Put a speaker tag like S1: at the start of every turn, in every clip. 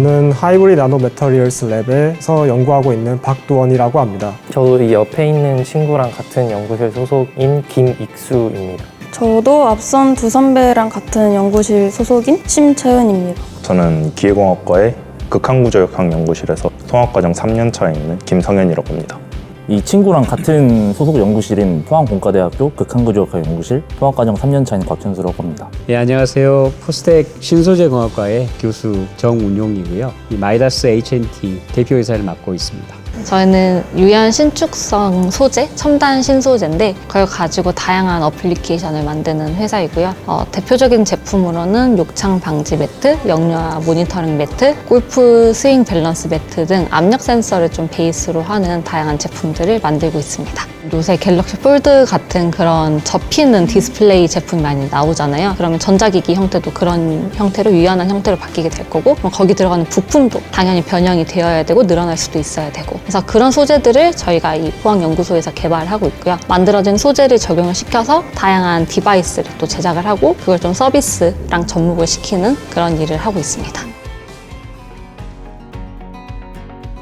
S1: 저는 하이브리드 나노 메터리얼스 랩에서 연구하고 있는 박두원이라고 합니다.
S2: 저도 이 옆에 있는 친구랑 같은 연구실 소속인 김익수입니다.
S3: 저도 앞선 두 선배랑 같은 연구실 소속인 심채은입니다.
S4: 저는 기계공학과의 극한구조역학 연구실에서 통합과정 3년 차에 있는 김성현이라고 합니다.
S5: 이 친구랑 같은 소속 연구실인 포항공과대학교 극한구조학과 연구실 통합과정 3년차인 곽준수라고 합니다.
S6: 네, 안녕하세요. 포스텍 신소재공학과의 교수 정운용이고요. 이 마이다스 H&T 대표이사를 맡고 있습니다.
S7: 저희는 유연 신축성 소재, 첨단 신소재인데 그걸 가지고 다양한 어플리케이션을 만드는 회사이고요. 어, 대표적인 제품으로는 욕창 방지 매트, 영유아 모니터링 매트, 골프 스윙 밸런스 매트 등 압력 센서를 좀 베이스로 하는 다양한 제품들을 만들고 있습니다. 요새 갤럭시 폴드 같은 그런 접히는 디스플레이 제품이 많이 나오잖아요. 그러면 전자기기 형태도 그런 형태로 유연한 형태로 바뀌게 될 거고 거기 들어가는 부품도 당연히 변형이 되어야 되고 늘어날 수도 있어야 되고 그래서 그런 소재들을 저희가 이 포항연구소에서 개발하고 있고요. 만들어진 소재를 적용을 시켜서 다양한 디바이스를 또 제작을 하고 그걸 좀 서비스랑 접목을 시키는 그런 일을 하고 있습니다.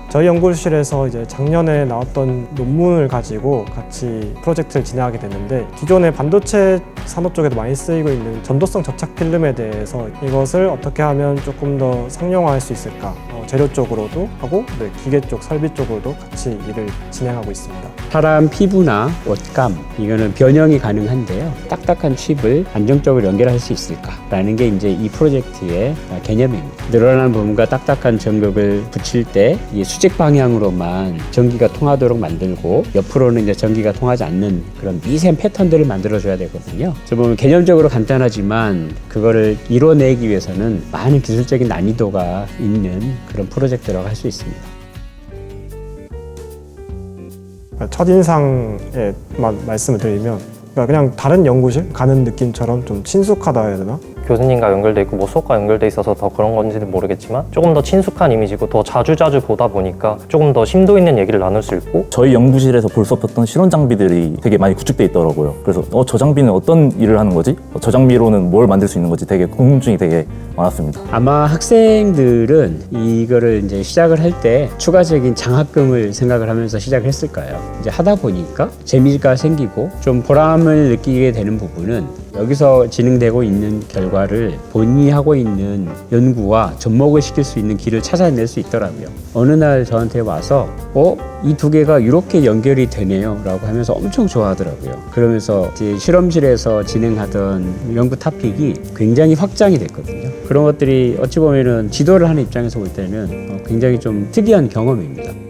S1: 저희 연구실에서 이제 작년에 나왔던 논문을 가지고 같이 프로젝트를 진행하게 됐는데 기존의 반도체 산업 쪽에도 많이 쓰이고 있는 전도성 접착 필름에 대해서 이것을 어떻게 하면 조금 더 상용화할 수 있을까 어, 재료 쪽으로도 하고 네, 기계 쪽 설비 쪽으로도 같이 일을 진행하고 있습니다.
S6: 사람 피부나 옷감 이거는 변형이 가능한데요. 딱딱한 칩을 안정적으로 연결할 수 있을까라는 게 이제 이 프로젝트의 개념입니다. 늘어난 부분과 딱딱한 전극을 붙일 때 이 수직 방향으로만 전기가 통하도록 만들고 옆으로는 이제 전기가 통하지 않는 그런 미세한 패턴들을 만들어줘야 되거든요. 저 보면 개념적으로 간단하지만 그거를 이뤄내기 위해서는 많은 기술적인 난이도가 있는 그런 프로젝트라고 할 수 있습니다.
S1: 첫인상에 만 말씀을 드리면 그러니까 그냥 다른 연구실 가는 느낌처럼 좀 친숙하다 해야 되나?
S2: 교수님과 연결돼 있고 뭐 수업과 연결돼 있어서 더 그런 건지는 모르겠지만 조금 더 친숙한 이미지고 더 자주 자주 보다 보니까 조금 더 심도 있는 얘기를 나눌 수 있고
S5: 저희 연구실에서 볼 수 없었던 실험 장비들이 되게 많이 구축돼 있더라고요. 그래서 어, 저 장비는 어떤 일을 하는 거지? 어, 저 장비로는 뭘 만들 수 있는 거지? 되게 궁금증이 되게 많았습니다.
S6: 아마 학생들은 이거를 이제 시작을 할 때 추가적인 장학금을 생각을 하면서 시작을 했을 거예요. 이제 하다 보니까 재미가 생기고 좀 보람을 느끼게 되는 부분은 여기서 진행되고 있는 결과를 본인이 하고 있는 연구와 접목을 시킬 수 있는 길을 찾아낼 수 있더라고요. 어느 날 저한테 와서 어? 이 두 개가 이렇게 연결이 되네요 라고 하면서 엄청 좋아하더라고요. 그러면서 이제 실험실에서 진행하던 연구 타픽이 굉장히 확장이 됐거든요. 그런 것들이 어찌 보면은 지도를 하는 입장에서 볼 때는 어, 굉장히 좀 특이한 경험입니다.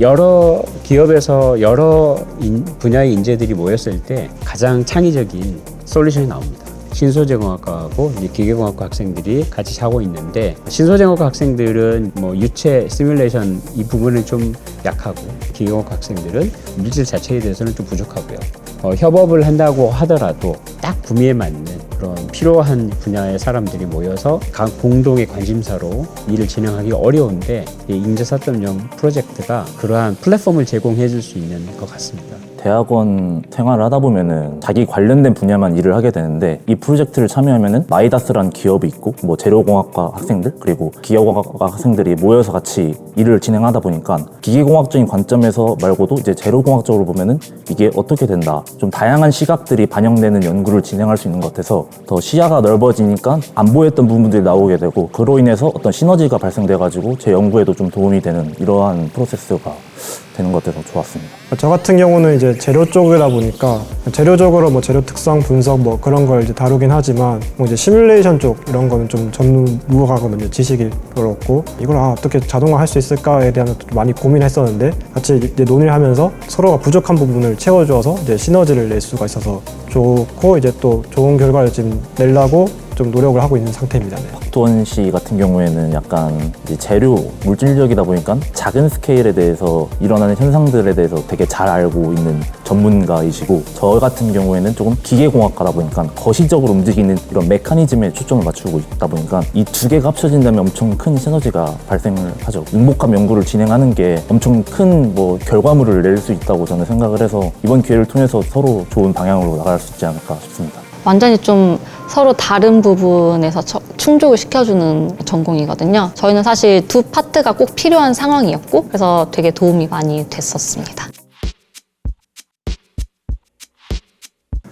S6: 여러 기업에서 여러 인- 분야의 인재들이 모였을 때 가장 창의적인 솔루션이 나옵니다. 신소재공학과하고 기계공학과 학생들이 같이 하고 있는데 신소재공학과 학생들은 뭐 유체 시뮬레이션 이 부분은 좀 약하고 기계공학과 학생들은 물질 자체에 대해서는 좀 부족하고요. 어, 협업을 한다고 하더라도 딱 구미에 맞는 그런 필요한 분야의 사람들이 모여서 각 공동의 관심사로 일을 진행하기 어려운데 이 인재 4.0 프로젝트가 그러한 플랫폼을 제공해 줄 수 있는 것 같습니다.
S5: 대학원 생활을 하다 보면은 자기 관련된 분야만 일을 하게 되는데 이 프로젝트를 참여하면은 마이다스라는 기업이 있고 뭐 재료공학과 학생들 그리고 기계공학과 학생들이 모여서 같이 일을 진행하다 보니까 기계공학적인 관점에서 말고도 이제 재료공학적으로 보면은 이게 어떻게 된다 좀 다양한 시각들이 반영되는 연구를 진행할 수 있는 것 같아서 더 시야가 넓어지니까 안 보였던 부분들이 나오게 되고 그로 인해서 어떤 시너지가 발생돼 가지고 제 연구에도 좀 도움이 되는 이러한 프로세스가 되는 것 같아서 좋았습니다.
S1: 저 같은 경우는 이제 재료 쪽이다 보니까 재료적으로 뭐 재료 특성 분석 뭐 그런 걸 이제 다루긴 하지만 뭐 이제 시뮬레이션 쪽 이런 거는 좀 전무하거든요 지식이 별로 없고 이걸 아, 어떻게 자동화할 수 있을까에 대한 많이 고민했었는데 같이 이제 논의를 하면서 서로가 부족한 부분을 채워줘서 이제 시너지를 낼 수가 있어서 좋고 이제 또 좋은 결과를 지금 내려고 좀 노력을 하고 있는 상태입니다. 네.
S5: 박두원 씨 같은 경우에는 약간 이제 재료 물질력이다 보니까 작은 스케일에 대해서 일어나는 현상들에 대해서 되게 잘 알고 있는 전문가이시고 저 같은 경우에는 조금 기계공학과다 보니까 거시적으로 움직이는 이런 메커니즘에 초점을 맞추고 있다 보니까 이 두 개가 합쳐진다면 엄청 큰 시너지가 발생을 하죠. 융복합 연구를 진행하는 게 엄청 큰 뭐 결과물을 낼 수 있다고 저는 생각을 해서 이번 기회를 통해서 서로 좋은 방향으로 나갈 수 있지 않을까 싶습니다.
S7: 완전히 좀 서로 다른 부분에서 처- 충족을 시켜주는 전공이거든요. 저희는 사실 두 파트가 꼭 필요한 상황이었고, 그래서 되게 도움이 많이 됐었습니다.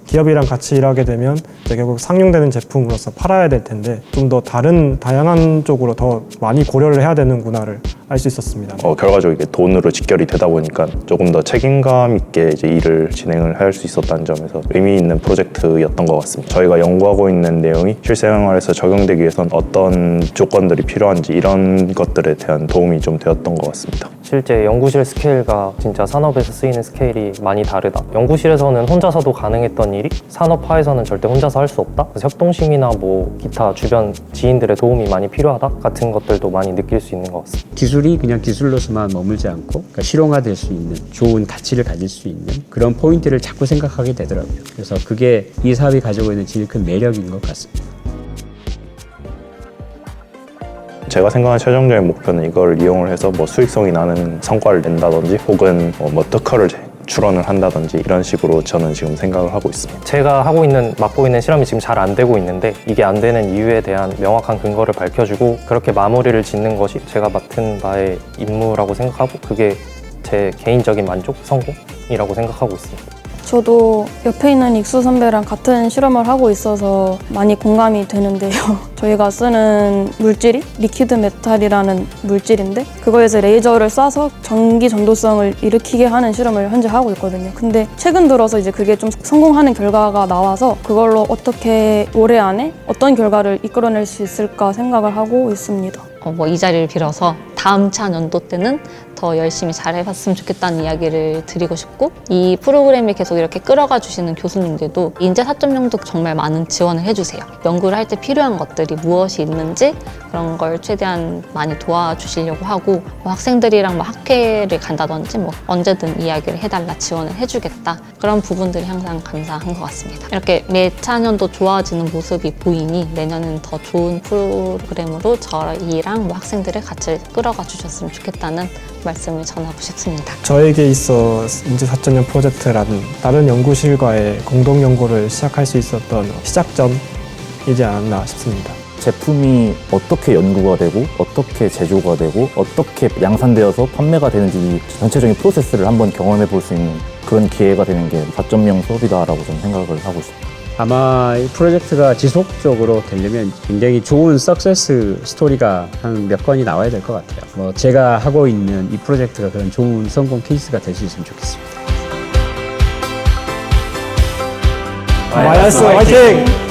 S1: 기업이랑 같이 일하게 되면 결국 상용되는 제품으로서 팔아야 될 텐데 좀 더 다른 다양한 쪽으로 더 많이 고려를 해야 되는구나를 알 수 있었습니다.
S4: 어, 결과적으로 이게 돈으로 직결이 되다 보니까 조금 더 책임감 있게 이제 일을 진행을 할 수 있었다는 점에서 의미 있는 프로젝트였던 것 같습니다. 저희가 연구하고 있는 내용이 실생활에서 적용되기 위해선 어떤 조건들이 필요한지 이런 것들에 대한 도움이 좀 되었던 것 같습니다.
S2: 실제 연구실 스케일과 진짜 산업에서 쓰이는 스케일이 많이 다르다. 연구실에서는 혼자서도 가능했던 일이 산업화에서는 절대 혼자서 할 수 없다. 협동심이나 뭐 기타 주변 지인들의 도움이 많이 필요하다 같은 것들도 많이 느낄 수 있는 것 같습니다.
S6: 기술이 그냥 기술로서만 머물지 않고 그러니까 실용화될 수 있는 좋은 가치를 가질 수 있는 그런 포인트를 자꾸 생각하게 되더라고요. 그래서 그게 이 사업이 가지고 있는 제일 큰 매력인 것 같습니다.
S4: 제가 생각하는 최종적인 목표는 이걸 이용을 해서 뭐 수익성이 나는 성과를 낸다든지 혹은 어, 뭐 특허를 제- 출원을 한다든지 이런 식으로 저는 지금 생각을 하고 있습니다.
S2: 제가 하고 있는 맡고 있는 실험이 지금 잘 안 되고 있는데 이게 안 되는 이유에 대한 명확한 근거를 밝혀주고 그렇게 마무리를 짓는 것이 제가 맡은 바의 임무라고 생각하고 그게 제 개인적인 만족 성공이라고 생각하고 있습니다.
S3: 저도 옆에 있는 익수 선배랑 같은 실험을 하고 있어서 많이 공감이 되는데요. 저희가 쓰는 물질이 리퀴드 메탈이라는 물질인데 그거에서 레이저를 쏴서 전기 전도성을 일으키게 하는 실험을 현재 하고 있거든요. 근데 최근 들어서 이제 그게 좀 성공하는 결과가 나와서 그걸로 어떻게 올해 안에 어떤 결과를 이끌어낼 수 있을까 생각을 하고 있습니다.
S7: 어, 뭐 이 자리를 빌어서 다음 차 연도 때는 더 열심히 잘 해봤으면 좋겠다는 이야기를 드리고 싶고 이 프로그램에 계속 이렇게 끌어가 주시는 교수님들도 인재 4.0도 정말 많은 지원을 해주세요. 연구를 할 때 필요한 것들이 무엇이 있는지 그런 걸 최대한 많이 도와주시려고 하고 뭐 학생들이랑 뭐 학회를 간다든지 뭐 언제든 이야기를 해달라 지원을 해주겠다 그런 부분들이 항상 감사한 것 같습니다. 이렇게 매 차년도 좋아지는 모습이 보이니 내년은 더 좋은 프로그램으로 저희랑 뭐 학생들을 같이 끌어가 주셨으면 좋겠다는 말씀을 전하고 싶습니다.
S1: 저에게 있어 인재 4.0 프로젝트라는 다른 연구실과의 공동 연구를 시작할 수 있었던 시작점이지 않았나 싶습니다.
S5: 제품이 어떻게 연구가 되고 어떻게 제조가 되고 어떻게 양산되어서 판매가 되는지 이 전체적인 프로세스를 한번 경험해 볼 수 있는 그런 기회가 되는 게 4.0 수업이다라고 저는 생각을 하고 있습니다.
S6: 아마 이 프로젝트가 지속적으로 되려면 굉장히 좋은 석세스 스토리가 한 몇 건이 나와야 될 것 같아요. 뭐 제가 하고 있는 이 프로젝트가 그런 좋은 성공 케이스가 될 수 있으면 좋겠습니다.
S1: 마이너스 화이팅!